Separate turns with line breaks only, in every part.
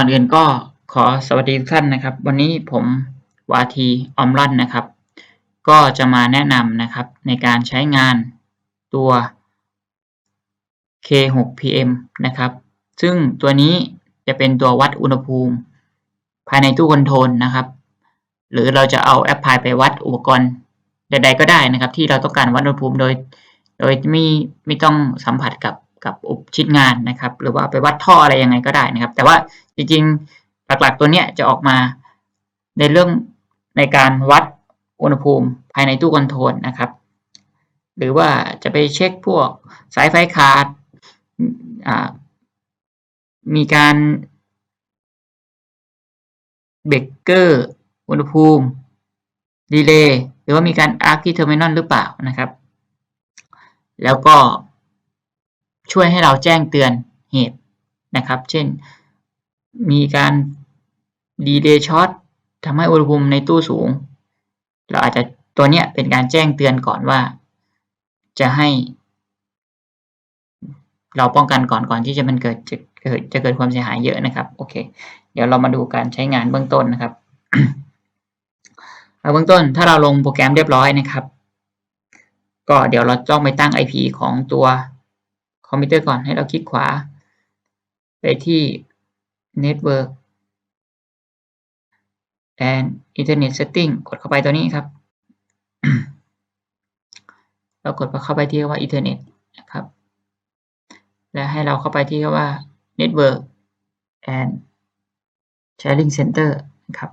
ก่อนอื่นก็ขอสวัสดีทุกท่านนะครับ วันนี้ผมวาทีออมรันนะครับ ก็จะมาแนะนำนะครับในการใช้งานตัว K6PM นะครับ ซึ่งตัวนี้จะเป็นตัววัดอุณหภูมิ ภายในตู้คอนโทรลนะครับ หรือเราจะเอาแอปพลายไปวัดอุปกรณ์ใด ๆ ก็ได้นะครับ ที่เราต้องการวัดอุณหภูมิโดย โดยไม่ไม่ต้องสัมผัสกับ กับอุปชิ้นงานนะครับ หรือว่าไปวัดท่ออะไรยังไงก็ได้นะครับ แต่ว่าจริงๆหลักๆตัวเนี้ยจะออกมาในเรื่องในการวัดอุณหภูมิภายในตู้คอนโทรลนะครับ หรือว่าจะไปเช็คพวกสายไฟขาดมีการเบรกเกอร์อุณหภูมิดีเลย์หรือว่ามีการอาร์คที่เทอร์มินอลหรือเปล่านะครับ แล้วก็ ช่วยให้เราแจ้งเตือนเหตุนะครับ เช่น มีการดีเลย์ช็อตทำให้อุณหภูมิในตู้สูง เราอาจจะตัวเนี้ยเป็นการแจ้งเตือนก่อนว่า จะให้ เราป้องกันก่อนก่อนที่จะมันเกิดจะเกิดจะเกิดความเสียหายเยอะนะครับโอเค เดี๋ยวเรามาดูการใช้งานเบื้องต้นนะครับเบื้องต้นถ้าเราลงโปรแกรมเรียบร้อยนะครับ ก็เดี๋ยวเราต้องไปตั้ง IP ของตัว คอมพิวเตอร์ก่อนให้เราคลิกขวา ไปที่ Network and Internet Setting กดเข้าไปตัวนี้ครับ เรากดเข้าไปที่คำว่า Internet นะครับ และให้เราเข้าไปที่คำว่า Network and Sharing Center นะครับ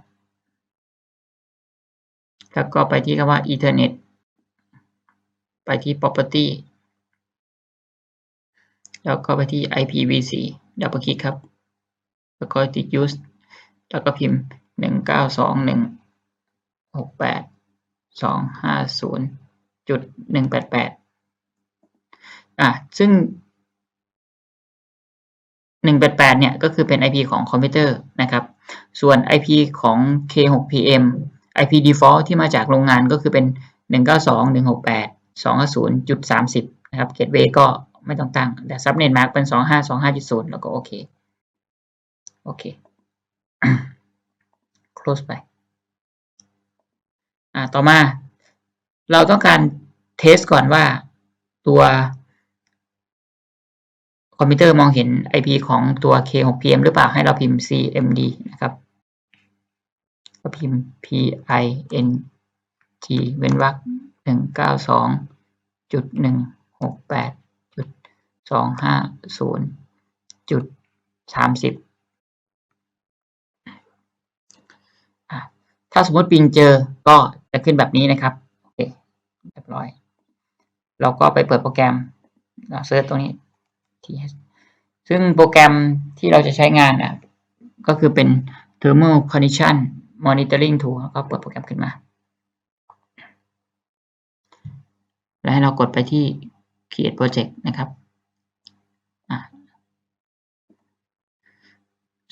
แล้วก็ไปที่คำว่า Ethernet ไปที่ Property แล้วก็ไปที่ IPv4 ดับเบิลคลิกครับ แล้วก็ติด use แล้วก็พิมพ์หนึ่งเก้าสองหนึ่งหกแปดสองห้าศูนย์จุดหนึ่งแปดแปดอะ ซึ่งหนึ่งแปดแปดเนี่ย ก็คือเป็น IP ของคอมพิวเตอร์นะครับ ส่วน IP ของ K6PM IP default ที่มาจากโรงงานก็คือเป็นหนึ่งเก้าสองหนึ่งหกแปดสองศูนย์จุดสามสิบนะครับ Gateway ก็ ไม่ต้องตั้งแต่ subnet mark เป็นสองห้าสองห้าจุดศูนย์แล้วก็โอเค โอเค close ไป อ่าต่อมา เราต้องการเทสก่อนว่าตัวคอมพิวเตอร์มองเห็น IP ของตัว K6PM หรือเปล่าให้เราพิมพ์ cmd นะครับก็พิมพ์ ping เว้นวรรคหนึ่งเก้า สองห้าศูนย์จุดสามสิบถ้าสมมติปิงเจอก็จะขึ้นแบบนี้นะครับโอเคเรียบร้อย เราก็ไปเปิดโปรแกรมเราเซิร์ชตรงนี้ ts ซึ่งโปรแกรมที่เราจะใช้งานอะก็คือเป็น thermal condition monitoring tool ก็เปิดโปรแกรมขึ้นมา แล้วให้เรากดไปที่ create project นะครับ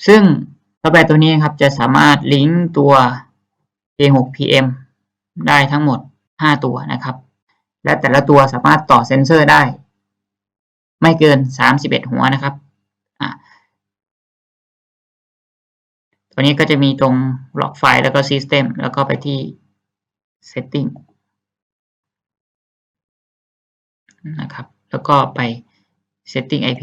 ซึ่งซอฟตัวแบบตัวนี้ครับจะสามารถลิงก์ตัว K6PM ได้ทั้งหมด 5 ตัวนะครับ และแต่ละตัวสามารถต่อเซนเซอร์ได้ ไม่เกิน 31 หัวนะครับ ตัวนี้ก็จะมีตรงล็อกไฟล์แล้วก็ System แล้วก็ไปที่ Setting นะครับ แล้วก็ไป Setting IP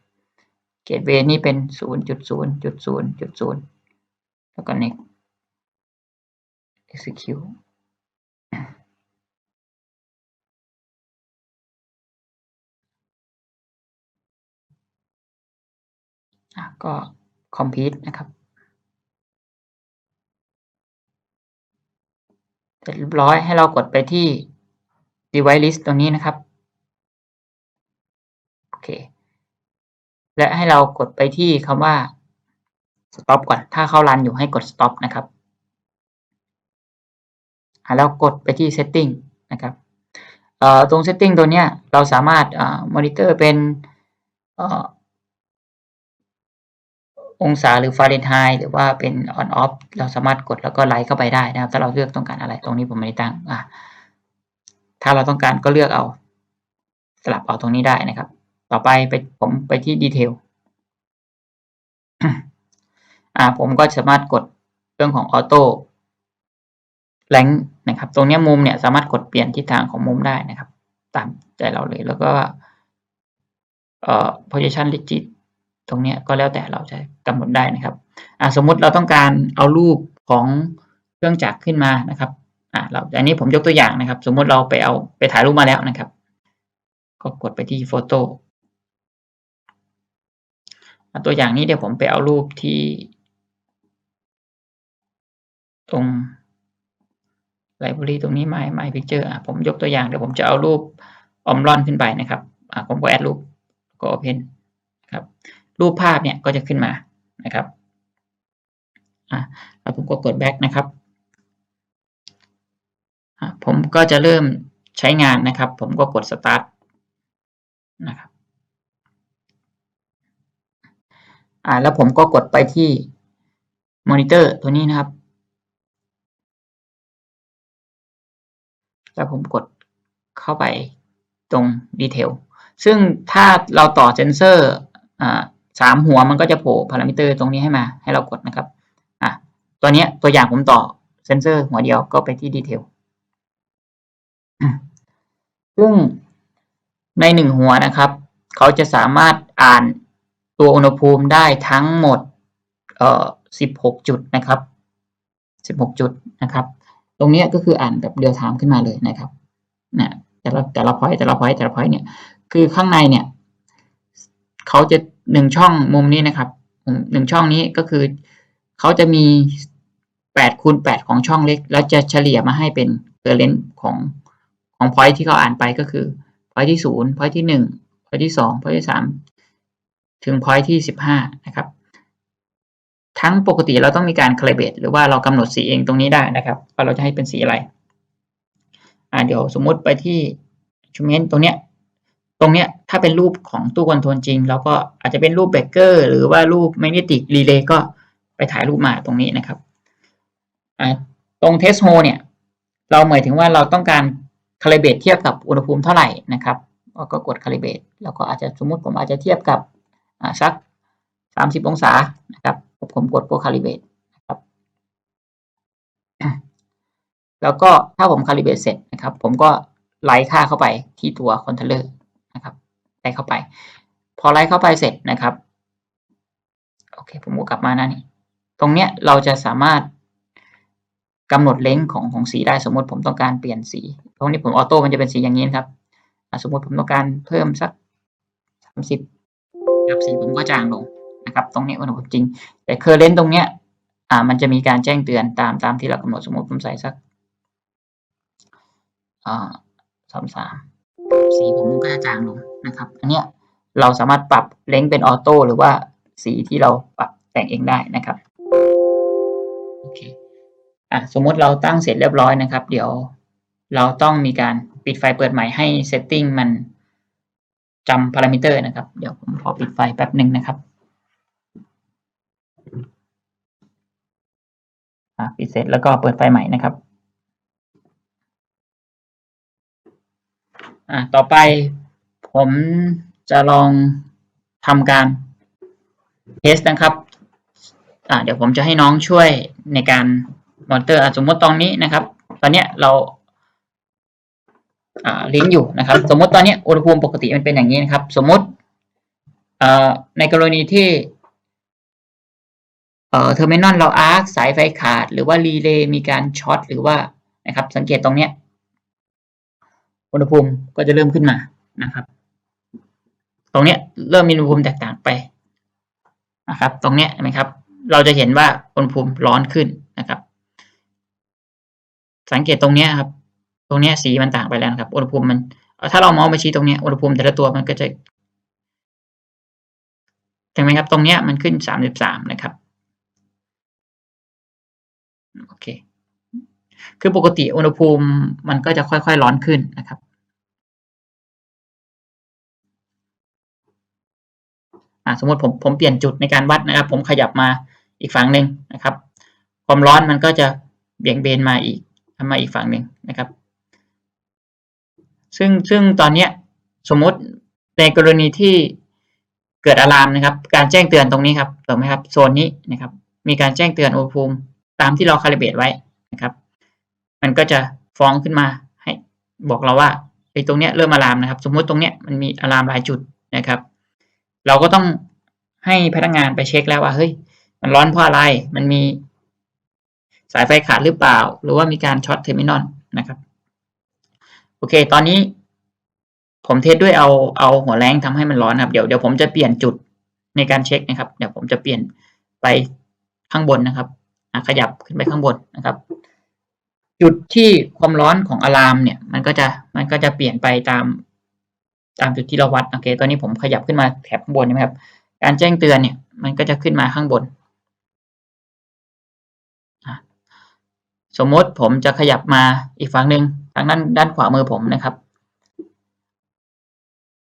เกตเวนี่เป็นศูนย์จุดศูนย์จุดศูนย์จุดศูนย์แล้วก็ next execute ก็ complete นะครับเสร็จเรียบร้อยให้เรากดไปที่ device list ตรงนี้นะครับ โอเค และให้เรากดไปที่คำว่า stop ก่อน ถ้าเข้ารันอยู่ให้กด stop นะครับแล้วกดไปที่ setting นะครับตรง setting ตัวเนี้ยเราสามารถอ่ามอนิเตอร์เป็นองศาหรือฟาเรนไฮต์หรือว่าเป็น on off เราสามารถกดแล้วก็ไลท์เข้าไปได้นะครับ ถ้าเราเลือกต้องการอะไรตรงนี้ผมไม่ได้ตั้งถ้าเราต้องการก็เลือกเอา สลับเอาตรงนี้ได้นะครับ ต่อไปไปผมไปที่ดีเทลอ่าผมก็สามารถกดเรื่องของออโต้แลงนะครับ ตรงนี้มุมเนี่ยสามารถกดเปลี่ยนทิศทางของมุมได้นะครับ ตามใจเราเลยแล้วก็เอ่อ position rigid ตรงนี้ก็แล้วแต่เราจะกำหนดได้นะครับอ่าสมมุติเราต้องการเอารูปของเครื่องจักรขึ้นมานะครับอ่าเราอันนี้ผมยกตัวอย่างนะครับ สมมุติเราไปเอาไปถ่ายรูปมาแล้วนะครับ ก็กดไปที่โฟโต้ ตัวอย่างนี้เดี๋ยวผมไปเอารูปที่ ตรง library ตรงนี้ my my picture อะผมยกตัวอย่างเดี๋ยวผมจะเอารูปออมรอนขึ้นไปนะครับอ่าผมก็แอดรูปก็ open ครับรูปภาพเนี่ยก็จะขึ้นมานะครับอ่าแล้วผมก็กด back นะครับอ่าผมก็จะเริ่มใช้งานนะครับ ผมก็กด start นะครับ อ่าแล้วผมก็กดไปที่มอนิเตอร์ตัวนี้นะครับแล้วผมกดเข้าไปตรงดีเทลซึ่งถ้าเราต่อเซนเซอร์อ่าสามหัวมันก็จะโผล่พารามิเตอร์ตรงนี้ให้มาให้เรากดนะครับอะตัวนี้ตัวอย่างผมต่อเซนเซอร์หัวเดียวก็ไปที่ดีเทลซึ่งในหนึ่งหัวนะครับ เขาจะสามารถอ่าน ตัวอุณหภูมิได้ทั้งหมดเอ่อสิบหกจุดนะครับสิบหกจุดนะครับ ตรงนี้ก็คืออ่านแบบเรียลไทม์ขึ้นมาเลยนะครับนะแต่ละแต่ละพอยต์แต่ละพอยต์แต่ละพอยต์เนี่ยคือข้างในเนี่ยเขาจะหนึ่งช่องมุมนี้นะครับหนึ่งช่องนี้ก็คือเขาจะมีแปดคูณแปดของช่องเล็ก แล้วจะเฉลี่ยมาให้เป็นเกอร์เลนของของพอยต์ที่เขาอ่านไปก็คือพอยต์ที่ศูนย์พอยต์ที่หนึ่งพอยต์ที่สองพอยต์ที่สาม ถึงพอยต์ที่สิบห้านะครับ ทั้งปกติเราต้องมีการคาลิเบตหรือว่าเรากำหนดสีเองตรงนี้ได้นะครับ ว่าเราจะให้เป็นสีอะไร อ่าเดี๋ยวสมมุติไปที่ชูเมนตรงเนี้ย ตรงเนี้ยถ้าเป็นรูปของตู้คอนโทรลจริง เราก็อาจจะเป็นรูปเบเกอร์หรือว่ารูปแมกเนติกรีเลย์ก็ไปถ่ายรูปมาตรงนี้นะครับ อ่าตรงเทสโฮเนี่ย เราหมายถึงว่าเราต้องการคาลิเบตเทียบกับอุณหภูมิเท่าไหร่นะครับ ก็กดคาลิเบตแล้วก็อาจจะสมมติผมอาจจะเทียบกับ สักสามสิบองศานะครับผมกดโปรคาลิเบตนะครับ แล้วก็ถ้าผมคาลิเบตเสร็จนะครับ ผมก็ไล่ค่าเข้าไปที่ตัวคอนโทรลเลอร์นะครับไล่เข้าไป พอไล่เข้าไปเสร็จนะครับโอเคผมก็กลับมานะนี่ตรงเนี้ยเราจะสามารถกำหนดเลนส์ของของสีได้สมมติผมต้องการเปลี่ยนสีตรงนี้ผมออโต้มันจะเป็นสีอย่างนี้นครับสมมติผมต้องการเพิ่มสักสามสิบ ครับสีผมก็จางลงนะครับ ตรงนี้อุณหภูมิจริง แต่เคอร์เรนต์ตรงเนี้ยอ่ามันจะมีการแจ้งเตือนตามตามที่เรากำหนดสมมติผมใส่สักอ่าสามสามสีผมก็จะจางลงนะครับ อันเนี้ยเราสามารถปรับเลนส์เป็นออโต้หรือว่าสีที่เราปรับแต่งเองได้นะครับโอเคอะสมมติเราตั้งเสร็จเรียบร้อยนะครับ เดี๋ยวเราต้องมีการปิดไฟเปิดใหม่ให้เซตติ้งมัน จำพารามิเตอร์นะครับ เดี๋ยวผมขอปิดไฟแป๊บหนึ่งนะครับอะปิดเสร็จแล้วก็เปิดไฟใหม่นะครับอะต่อไปผมจะลองทำการเทสนะครับอะเดี๋ยวผมจะให้น้องช่วยในการมอนิเตอร์สมมติตรงนี้นะครับ ตอนเนี้ยเรา ลิงก์อยู่นะครับ สมมติตอนนี้อุณหภูมิปกติมันเป็นอย่างนี้นะครับ สมมติในกรณีที่เทอร์มินอลเราอาร์คสายไฟขาด หรือว่ารีเลย์มีการช็อตหรือว่านะครับ สังเกตตรงเนี้ยอุณหภูมิก็จะเริ่มขึ้นมานะครับ ตรงเนี้ยเริ่มมีอุณหภูมิแตกต่างไปนะครับ ตรงเนี้ยนไหมครับ เราจะเห็นว่าอุณหภูมิร้อนขึ้นนะครับ สังเกตตรงเนี้ยครับ ตรงนี้สีมันต่างไปแล้วนะครับ อุณหภูมิมัน ถ้าเรามองไปชี้ตรงนี้อุณหภูมิแต่ละตัวมันก็จะใช่ไหมครับ ตรงนี้มันขึ้นสามสิบสามนะครับโอเค คือปกติอุณหภูมิมันก็จะค่อยๆร้อนขึ้นนะครับ สมมติผมผมเปลี่ยนจุดในการวัดนะครับ ผมขยับมาอีกฝั่งหนึ่งนะครับ ความร้อนมันก็จะเบี่ยงเบนมาอีกมาอีกฝั่งหนึ่งนะครับ ซึ่งซึ่งตอนเนี้ยสมมติในกรณีที่เกิดอะลามนะครับ การแจ้งเตือนตรงนี้ครับถูกไหมครับโซนนี้นะครับ มีการแจ้งเตือนอุณหภูมิตามที่เราคาลิเบตไว้นะครับ มันก็จะฟ้องขึ้นมาให้บอกเราว่าไอ้ตรงเนี้ยเริ่มอะลามนะครับ สมมติตรงเนี้ยมันมีอะลามหลายจุดนะครับ เราก็ต้องให้พนักงานไปเช็คแล้วว่าเฮ้ยมันร้อนเพราะอะไรมันมีสายไฟขาดหรือเปล่า หรือว่ามีการช็อตเทอร์มินอลนะครับ โอเค ตอนนี้ผมเทสด้วยเอาเอาหัวแรงทำให้มันร้อนครับ เดี๋ยวเดี๋ยวผมจะเปลี่ยนจุดในการเช็คนะครับ เดี๋ยวผมจะเปลี่ยนไปข้างบนนะครับขยับขึ้นไปข้างบนนะครับ จุดที่ความร้อนของอะลามเนี่ย มันก็จะมันก็จะเปลี่ยนไปตามตามจุดที่เราวัดโอเคตอนนี้ผมขยับขึ้นมาแถบข้างบนใช่ไหมครับ การแจ้งเตือนเนี่ย มันก็จะขึ้นมาข้างบน สมมติผมจะขยับมาอีกฝั่งหนึ่ง ทางด้านด้านขวามือผมนะครับ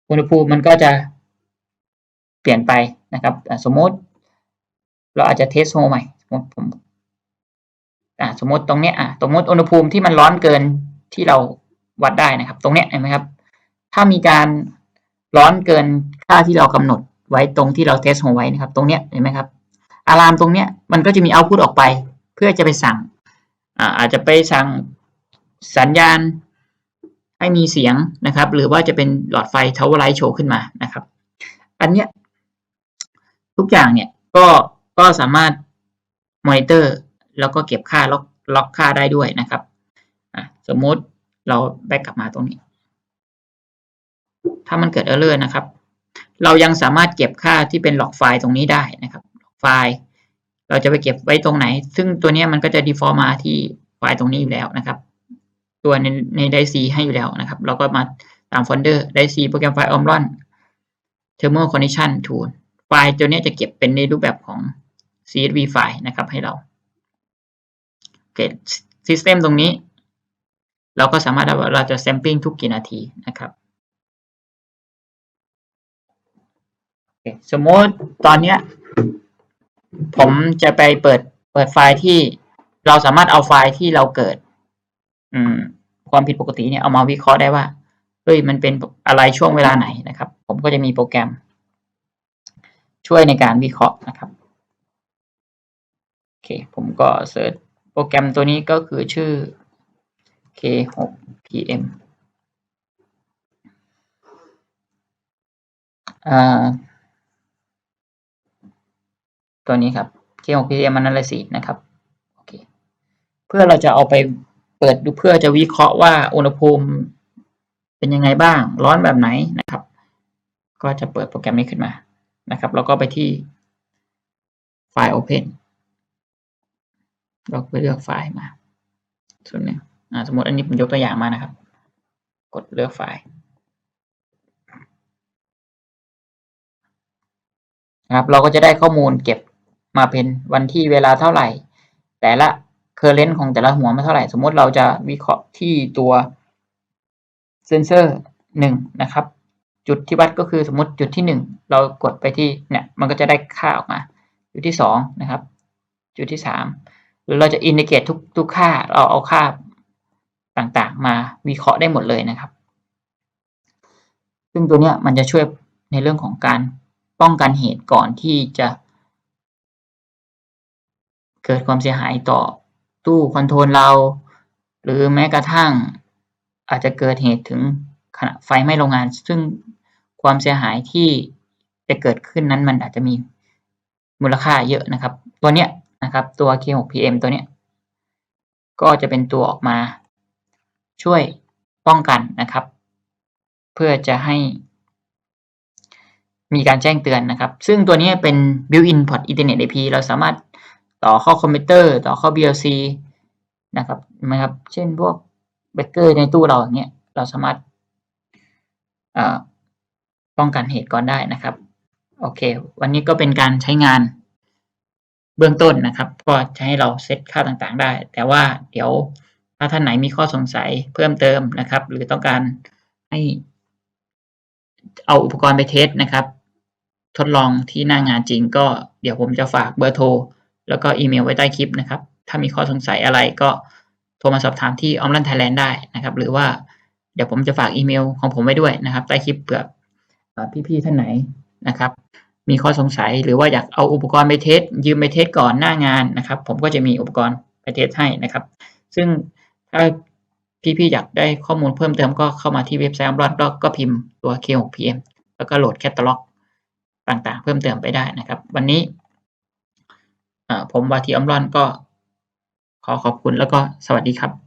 อุณหภูมิมันก็จะเปลี่ยนไปนะครับ สมมติ เราอาจจะเทสโฮใหม่ สมมติผมอ่สมมติตรงเนี้ยอ่าสมมติอุณหภูมิที่มันร้อนเกินที่เราวัดได้นะครับ ตรงเนี้ยเห็นไหมครับ ถ้ามีการร้อนเกินค่าที่เรากำหนดไว้ตรงที่เราเทสโฮไว้นะครับ ตรงเนี้ยเห็นไหมครับอะลามตรงเนี้ยมันก็จะมีเอาพุตออกไป เพื่อจะไปสั่งอาจจะไปสั่ง สัญญาณให้มีเสียงนะครับ หรือว่าจะเป็นหลอดไฟทาวเวอร์ไลท์โชว์ขึ้นมานะครับ อันเนี้ยทุกอย่างเนี่ยก็ก็สามารถมอนิเตอร์แล้วก็เก็บค่าล็อกล็อกค่าได้ด้วยนะครับสมมุติเราแบกกลับมาตรงนี้ ถ้ามันเกิดเออร์เลอร์นะครับ เรายังสามารถเก็บค่าที่เป็นล็อกไฟล์ตรงนี้ได้นะครับไฟล์ เราจะไปเก็บไว้ตรงไหน ซึ่งตัวนี้มันก็จะ default มาที่ไฟล์ตรงนี้อยู่แล้วนะครับ ตัวในในไดซีให้อยู่แล้วนะครับ เราก็มาตามโฟลเดอร์ไดซีโปรแกรมไฟล์ Omron Thermal Condition Tool ไฟล์ตัวนี้จะเก็บเป็นในรูปแบบของ CSV ไฟล์นะครับให้เราโอเค System ตรงนี้ เราก็สามารถเราจะ sampling ทุกกี่นาทีนะครับสมมติตอนเนี้ยผมจะไปเปิดเปิดไฟล์ที่เราสามารถเอาไฟล์ที่เราเกิด อืม ความผิดปกติเนี่ยเอามาวิเคราะห์ได้ว่าเฮ้ยมันเป็นอะไรช่วงเวลาไหนนะครับ ผมก็จะมีโปรแกรม ช่วยในการวิเคราะห์นะครับโอเค ผมก็เสิร์ชโปรแกรมตัวนี้ก็คือชื่อ K6PM ตัวนี้ครับ K6PM Analysis นะครับ โอเค เพื่อเราจะเอาไป เปิดดูเพื่อจะวิเคราะห์ว่าอุณหภูมิเป็นยังไงบ้าง ร้อนแบบไหนนะครับ ก็จะเปิดโปรแกรมนี้ขึ้นมานะครับ แล้วก็ไปที่ไฟล์ Open เราไปเลือกไฟล์มา ส่วนหนึ่งสมมติอันนี้ผมยกตัวอย่างมานะครับ กดเลือกไฟล์นะครับ เราก็จะได้ข้อมูลเก็บมาเป็นวันที่เวลาเท่าไหร่ แต่ละ เคอร์เรนต์ของแต่ละหัวมาเท่าไหร่ สมมติเราจะวิเคราะห์ที่ตัวเซนเซอร์หนึ่งนะครับ จุดที่วัดก็คือสมมติจุดที่หนึ่งเรากดไปที่เนี่ยมันก็จะได้ค่าออกมา จุดที่สองนะครับ จุดที่สามหรือเราจะอินดิเกตทุกทุกค่าเราเอาค่าต่างๆ มาวิเคราะห์ได้หมดเลยนะครับ ซึ่งตัวเนี้ยมันจะช่วยในเรื่องของการป้องกันเหตุก่อนที่จะเกิดความเสียหายต่อ ตู้คอนโทรลเรา หรือแม้กระทั่งอาจจะเกิดเหตุถึงขณะไฟไหม้โรงงาน ซึ่งความเสียหายที่จะเกิดขึ้นนั้นมันอาจจะมีมูลค่าเยอะนะครับ ตัวเนี้ยนะครับตัว K6PM ตัวเนี้ยก็จะเป็นตัวออกมา ช่วยป้องกันนะครับ เพื่อจะให้ มีการแจ้งเตือนนะครับ ซึ่งตัวนี้เป็น built-in port Ethernet IP เราสามารถ ต่อเข้าคอมพิวเตอร์ ต่อเข้า BLC นะครับนะครับ เช่นพวกเบเกอร์ในตู้เราอย่างเงี้ยเราสามารถป้องกันเหตุก่อนได้นะครับ โอเค วันนี้ก็เป็นการใช้งานเบื้องต้นนะครับ ก็จะให้เราเซตค่าต่างๆได้ แต่ว่าเดี๋ยวถ้าท่านไหนมีข้อสงสัยเพิ่มเติมนะครับ หรือต้องการให้เอาอุปกรณ์ไปเทสนะครับ ทดลองที่หน้างานจริงก็เดี๋ยวผมจะฝากเบอร์โทร แล้วก็อีเมลไว้ใต้คลิปนะครับ ถ้ามีข้อสงสัยอะไรก็โทรมาสอบถามที่ออมลันไทยแลนด์ได้นะครับ หรือว่าเดี๋ยวผมจะฝากอีเมลของผมไว้ด้วยนะครับ ใต้คลิปเผื่อพี่ๆท่านไหนนะครับ มีข้อสงสัยหรือว่าอยากเอาอุปกรณ์ไปเทสยืมไปเทสก่อนหน้างานนะครับ ผมก็จะมีอุปกรณ์ไปเทสให้นะครับ ซึ่งถ้าพี่ๆอยากได้ข้อมูลเพิ่มเติมก็เข้ามาที่เว็บไซต์ออมรอนก็พิมพ์ตัว K6PM แล้วก็โหลดแคตตาล็อกต่างๆ เพิ่มเติมไปได้นะครับ วันนี้ ผมวาทีอัมรอนก็ขอขอบคุณแล้วก็สวัสดีครับ